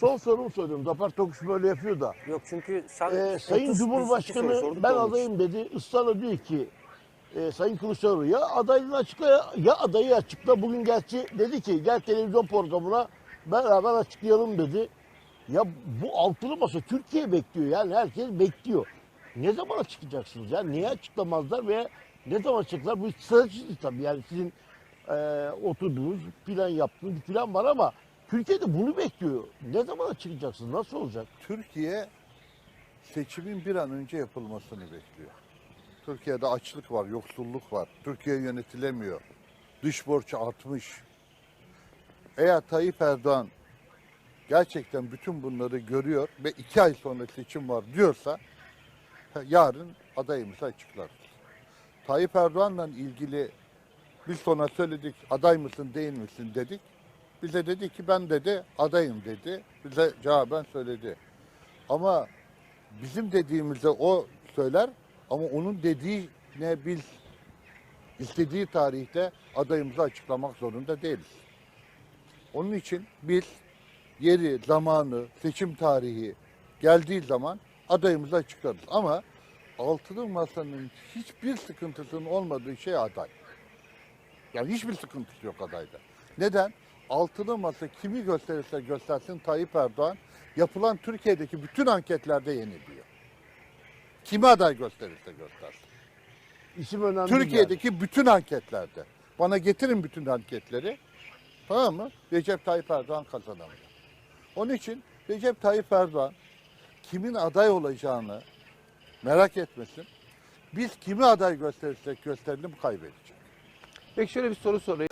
son sorumu soruyorum. Zafer Tokuş böyle yapıyor da. Yok çünkü sen Ee, Sayın 30 Cumhurbaşkanı ben için. adayım dedi. Israrla diyor ki e, Sayın Kılıçdaroğlu ya adaylığını açıkla ya, ya adayı açıkla. Bugün gerçi dedi ki gel televizyon programına beraber açıklayalım dedi. Ya bu altılı masa Türkiye bekliyor yani herkes bekliyor. Ne zaman açıklayacaksınız ya? Niye açıklamazlar ve ne zaman açıklar? Bu stratejisi tabii yani sizin e, oturduğunuz plan yaptığınız plan var ama Türkiye'de bunu bekliyor. Ne zaman açıklayacaksınız? Nasıl olacak? Türkiye seçimin bir an önce yapılmasını bekliyor. Türkiye'de açlık var, yoksulluk var. Türkiye yönetilemiyor. Dış borç artmış. Eğer Tayyip Erdoğan gerçekten bütün bunları görüyor ve iki ay sonra seçim var diyorsa yarın adayımızı açıklarız. Tayyip Erdoğan'la ilgili biz sonra söyledik aday mısın değil misin dedik. Bize dedi ki ben dedi adayım dedi. Bize cevaben söyledi. Ama bizim dediğimizde o söyler ama onun dediğine biz istediği tarihte adayımızı açıklamak zorunda değiliz. Onun için biz yeri, zamanı, seçim tarihi geldiği zaman adayımızı açıklarız. Ama altılı masanın hiçbir sıkıntısının olmadığı şey aday. Yani hiçbir sıkıntısı yok adayda. Neden? Altılı masa kimi gösterirse göstersin Tayyip Erdoğan yapılan Türkiye'deki bütün anketlerde yeniliyor. Kimi aday gösterirse göstersin. İsim önemli Türkiye'deki bütün anketlerde. Bana getirin bütün anketleri. Tamam mı? Recep Tayyip Erdoğan kazanamıyor. Onun için Recep Tayyip Erdoğan kimin aday olacağını merak etmesin. Biz kimi aday gösterirsek gösterelim kaybedecek. Peki şöyle bir soru sorayım.